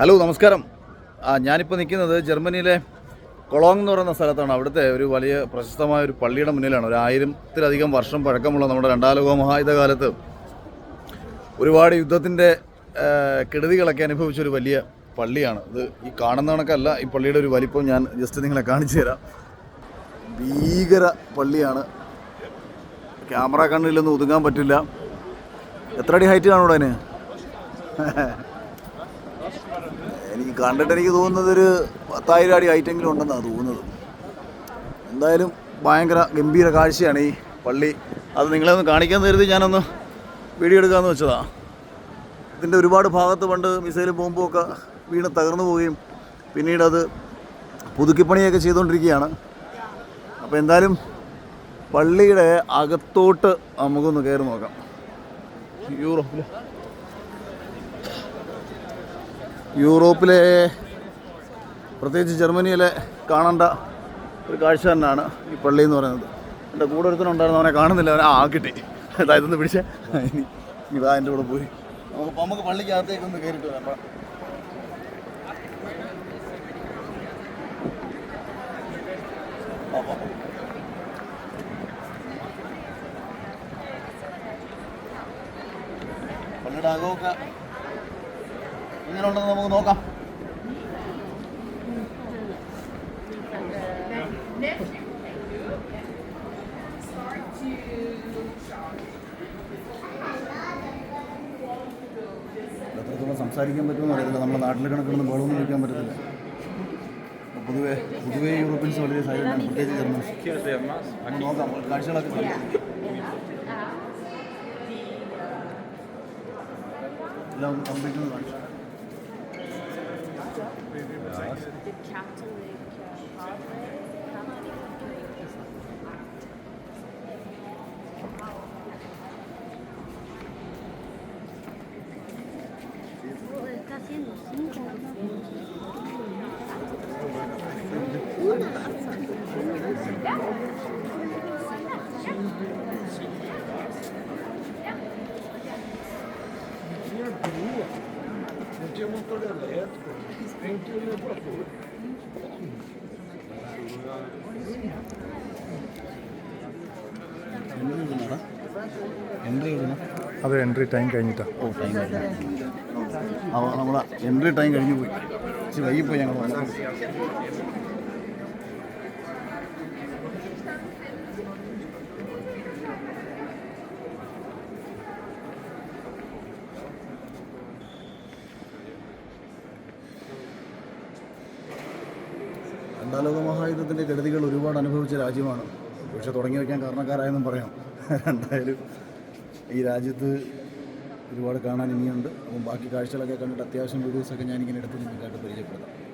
Hello നമസ്കാരം. ആ ഞാനിപ്പോൾ നിൽക്കുന്നത് ജർമ്മനിയിലെ കൊളോങ് എന്ന് പറയുന്ന സ്ഥലത്താണ്. അവിടുത്തെ ഒരു വലിയ പ്രശസ്തമായ ഒരു പള്ളിയുടെ മുന്നിലാണ്. ഒരു ആയിരത്തിലധികം വർഷം പഴക്കമുള്ള നമ്മുടെ രണ്ടാം ലോക മഹായുദ്ധ കാലത്ത് ഒരുപാട് യുദ്ധത്തിന്റെ കെടുതികളൊക്കെ അനുഭവിച്ച ഒരു വലിയ പള്ളിയാണ്. ഇത് ഈ കാണുന്ന കണക്കല്ല ഈ പള്ളിയുടെ ഒരു വലിപ്പം ഞാൻ ജസ്റ്റ് നിങ്ങളെ കാണിച്ചു തരാം. ഭീകര പള്ളിയാണ്. ക്യാമറ കണ്ണിലൊന്നും ഒതുങ്ങാൻ പറ്റില്ല. എത്ര അടി ഹൈറ്റ് കാണൂടെ എനിക്ക് കണ്ടിട്ട് എനിക്ക് തോന്നുന്നത് ഒരു പത്തായിരം അടി ഐറ്റെങ്കിലും ഉണ്ടെന്നാണ് തോന്നുന്നത്. എന്തായാലും ഭയങ്കര ഗംഭീര കാഴ്ചയാണ് ഈ പള്ളി. അത് നിങ്ങളെ ഒന്ന് കാണിക്കാൻ കരുതി ഞാനൊന്ന് വീഡിയോ എടുക്കാമെന്ന് വെച്ചതാണ് ഇതിന്റെ ഒരുപാട് ഭാഗത്ത് പണ്ട് മിസൈൽ ബോംബും ഒക്കെ വീണ് തകർന്നു പോവുകയും പിന്നീട് അത് പുതുക്കിപ്പണിയൊക്കെ ചെയ്തുകൊണ്ടിരിക്കുകയാണ്. അപ്പോൾ എന്തായാലും പള്ളിയുടെ അകത്തോട്ട് നമുക്കൊന്ന് കയറി നോക്കാം. യൂറോപ്പിലെ യൂറോപ്പിലെ പ്രത്യേകിച്ച് ജർമ്മനിയിലെ കാണേണ്ട ഒരു കാഴ്ച തന്നെയാണ് ഈ പള്ളി എന്ന് പറയുന്നത്. എന്റെ കൂടെ ഒരുത്തനുണ്ടായിരുന്നു അവനെ കാണുന്നില്ല അവനെ ആ കിട്ടി. അതായത് ഒന്ന് പിടിച്ചേ. ഇനി ഇതാ എന്റെ കൂടെ പോയി. നമുക്ക് നമുക്ക് പള്ളിക്കകത്തേക്ക് ഒന്ന് കയറിയിട്ട് വരാം. പള്ളിയുടെ അകമൊക്കെ എങ്ങനെ ഉണ്ടെന്ന് നമുക്ക് നോക്കാം. എത്രത്തോളം സംസാരിക്കാൻ പറ്റുമെന്ന് അറിയത്തില്ല. നമ്മുടെ നാട്ടിലെ കണക്കൊന്നും വെള്ളമൊന്നും വയ്ക്കാൻ പറ്റത്തില്ല. പൊതുവേ പൊതുവേ യൂറോപ്യൻസ് വളരെ സൈലന്റാണ് പ്രത്യേകിച്ച് ജർമ്മൻസ് നമുക്ക് നോക്കാം കാഴ്ചകളൊക്കെ. എല്ലാം കംപ്ലീറ്റ് ഒന്ന് Did Capital Lake uh, progress? How many companies tinha motor elétrico, nem tinha elevador. അതെ എൻട്രി ടൈം കഴിഞ്ഞിട്ടാണ് ഓ ടൈം കഴിഞ്ഞു. നമ്മളെ എൻട്രി ടൈം കഴിഞ്ഞു പോയി. വൈകിപ്പോയി ഞങ്ങൾ രണ്ടാം ലോക മഹായുദ്ധത്തിന്റെ കെടുതികൾ ഒരുപാട് അനുഭവിച്ച രാജ്യമാണ്. പക്ഷേ തുടങ്ങി വയ്ക്കാൻ കാരണക്കാരായെന്നും പറയാം. എന്തായാലും ഈ രാജ്യത്ത് ഒരുപാട് കാണാൻ ഇനിയുണ്ട് അപ്പം ബാക്കി കാഴ്ചകളൊക്കെ കണ്ടിട്ട് അത്യാവശ്യം വീഡിയോസൊക്കെ ഞാനിങ്ങനെ എടുത്ത് നിങ്ങൾക്കായിട്ട് പരിചയപ്പെടുത്താം.